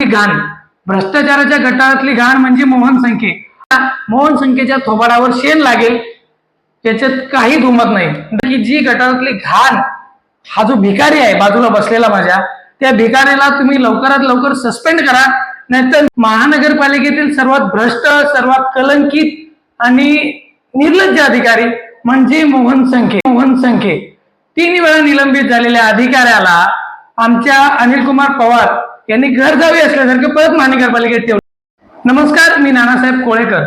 घाण. भ्रष्टाचाराच्या गटारातली घाण म्हणजे मोहन संख्ये मोहन संख्येच्या थोबाडावर शेण लागेल. त्याच्यात काही दुमत नाही. की जी गटारातली घाण हा जो भिकारी आहे बाजूला बसलेला माझ्या त्या भिकारीला तुम्ही लवकरात लवकर सस्पेंड करा. नाहीतर महानगरपालिकेतील सर्वात भ्रष्ट सर्वात कलंकित आणि निर्लज्ज अधिकारी म्हणजे मोहन संख्ये मोहन संख्ये तीन वेळा निलंबित झालेल्या अधिकाऱ्याला आमच्या अनिल कुमार पवार यांनी घर जावे असल्यासारखे परत महानगरपालिकेत ठेवले. नमस्कार मी नानासाहेब कोळेकर.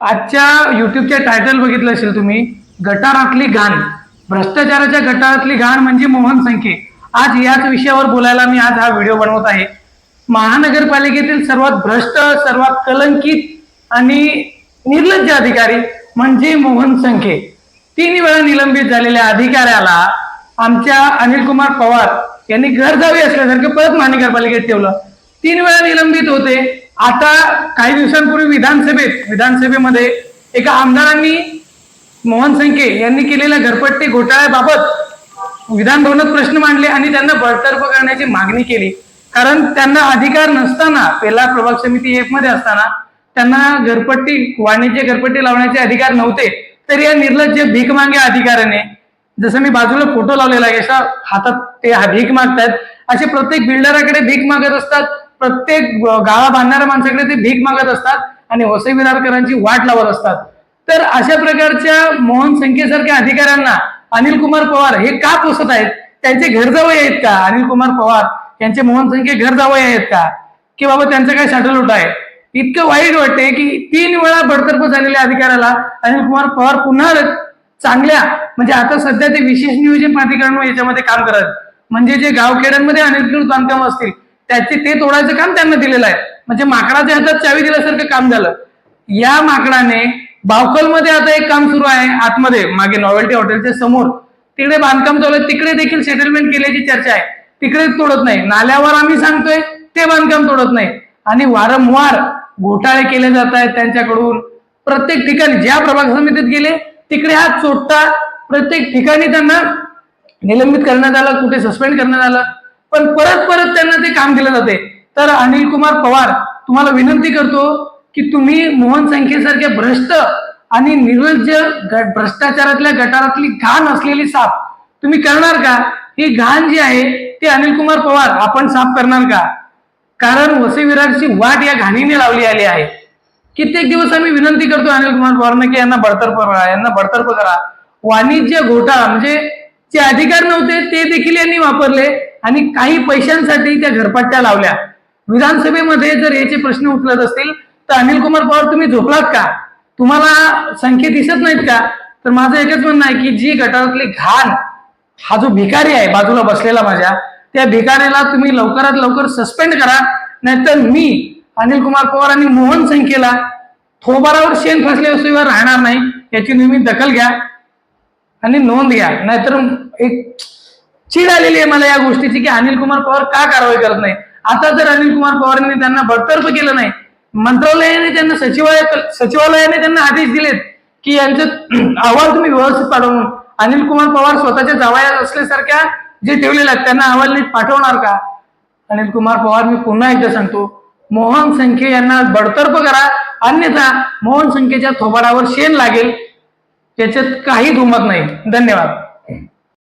आजच्या युट्यूबच्या टायटल बघितलं असेल तुम्ही गटारातली घाण भ्रष्टाचाराच्या गटारातली घाण म्हणजे मोहन संख्ये आज याच विषयावर बोलायला मी आज हा व्हिडिओ बनवत आहे. महानगरपालिकेतील सर्वात भ्रष्ट सर्वात कलंकित आणि निर्लज्ज अधिकारी म्हणजे मोहन संख्ये तीन वेळा निलंबित झालेल्या अधिकाऱ्याला आमच्या अनिल कुमार पवार यांनी घर जावे असल्यासारखं परत महानगरपालिकेत ठेवलं. तीन वेळा निलंबित होते. आता काही दिवसांपूर्वी विधानसभेत विधानसभेमध्ये एका आमदारांनी मोहन संके यांनी केलेल्या घरपट्टी घोटाळ्याबाबत विधान भवनात प्रश्न मांडले आणि त्यांना बडतर्फ करण्याची मागणी केली. कारण त्यांना अधिकार नसताना पेला प्रभाग समिती एक मध्ये असताना त्यांना घरपट्टी वाणिज्य घरपट्टी लावण्याचे अधिकार नव्हते. तर या निर्लज्ज भीकमागे अधिकाऱ्याने जसं मी बाजूला फोटो लावलेला आहे अशा हातात ते भीक मागतायत. असे प्रत्येक बिल्डराकडे भीक मागत असतात. प्रत्येक गाळा बांधणाऱ्या माणसाकडे ते भीक मागत असतात आणि वसई विरारकरांची वाट लावत असतात. तर अशा प्रकारच्या मोहन संख्येसारख्या अधिकाऱ्यांना अनिल कुमार पवार हे का पोसत आहेत? त्यांचे घर जवळ आहेत का? अनिल कुमार पवार यांचे मोहन संख्ये घर जवळ आहेत का? की बाबा त्यांचं काय साठल आहे? इतकं वाईट वाटते की तीन वेळा बडतर्फ झालेल्या अधिकाऱ्याला अनिल कुमार पवार पुन्हा चांगल्या म्हणजे आता सध्या ते विशेष नियोजन प्राधिकरण याच्यामध्ये काम करत. म्हणजे जे गावखेड्यांमध्ये अनधिकृत बांधकाम असतील त्याचे ते तोडायचं काम त्यांना दिलेलं आहे. म्हणजे माकडाच्या हातात चावी दिल्यासारखं काम झालं. या माकडाने बावकलमध्ये आता एक काम सुरू आहे आतमध्ये मागे नॉवेल्टी हॉटेलच्या समोर. तिकडे बांधकाम चालू आहे. तिकडे देखील सेटलमेंट केल्याची चर्चा आहे. तिकडे तोडत नाही. नाल्यावर आम्ही सांगतोय ते बांधकाम तोडत नाही. आणि वारंवार घोटाळे केले जात आहेत त्यांच्याकडून. प्रत्येक ठिकाणी ज्या प्रभाग समितीत गेले तिकडे हा चोट्टा प्रत्येक ठिकाणी त्यांना निलंबित करण्यात आलं कुठे सस्पेंड करण्यात आलं. पण परत परत त्यांना ते काम दिलं जाते. तर अनिल कुमार पवार तुम्हाला विनंती करतो की तुम्ही मोहन संख्येसारख्या भ्रष्ट आणि निर्लज्ज भ्रष्टाचारातल्या गटारातली घाण असलेली साफ तुम्ही करणार का? ही घाण जी आहे ती अनिल कुमार पवार आपण साफ करणार का? कारण वसे विराटची वाट या घाणीने लावली आली आहे. कित्येक दिवस आम्ही विनंती करतो अनिल कुमार पवारना की यांना बडतर्फ करा यांना बडतर्फ करा. वाणिज्य घोटाळा म्हणजे जे अधिकार नव्हते ते देखील यांनी वापरले आणि काही पैशांसाठी त्या घरपट्ट्या लावल्या. विधानसभेमध्ये जर याचे प्रश्न उचलत असतील तर अनिल कुमार पवार तुम्ही झोपलात का? तुम्हाला संख्या दिसत नाहीत का? तर माझं एकच म्हणणं आहे की जी गटारातली घाण हा जो भिकारी आहे बाजूला बसलेला माझ्या त्या भिकाऱ्याला तुम्ही लवकरात लवकर सस्पेंड करा नाहीतर मी अनिल कुमार पवार आणि मोहन संख्येला थोबारावर शेण फसल्याशिवाय राहणार नाही. याची नेहमी दखल घ्या. आणि नोंद घ्या. नाहीतर एक चीड आलेली आहे मला या गोष्टीची की अनिल कुमार पवार का कारवाई करत नाही? आता जर अनिल कुमार पवारांनी त्यांना बडतर्फ केलं नाही मंत्रालयाने त्यांना सचिवालय सचिवालयाने त्यांना आदेश दिलेत की यांचं अहवाल तुम्ही व्यवस्थित पाठवून अनिल कुमार पवार स्वतःच्या जावयात असल्यासारख्या जे ठेवलेल्या त्यांना अहवाल नीट पाठवणार का? अनिल कुमार पवार मी पुन्हा एकदा सांगतो मोहन संख्ये यांना बडतर्फ करा. अन्यथा मोहन संख्येच्या थोबाडावर शेण लागेल. याच्यात काही दुमत नाही. धन्यवाद.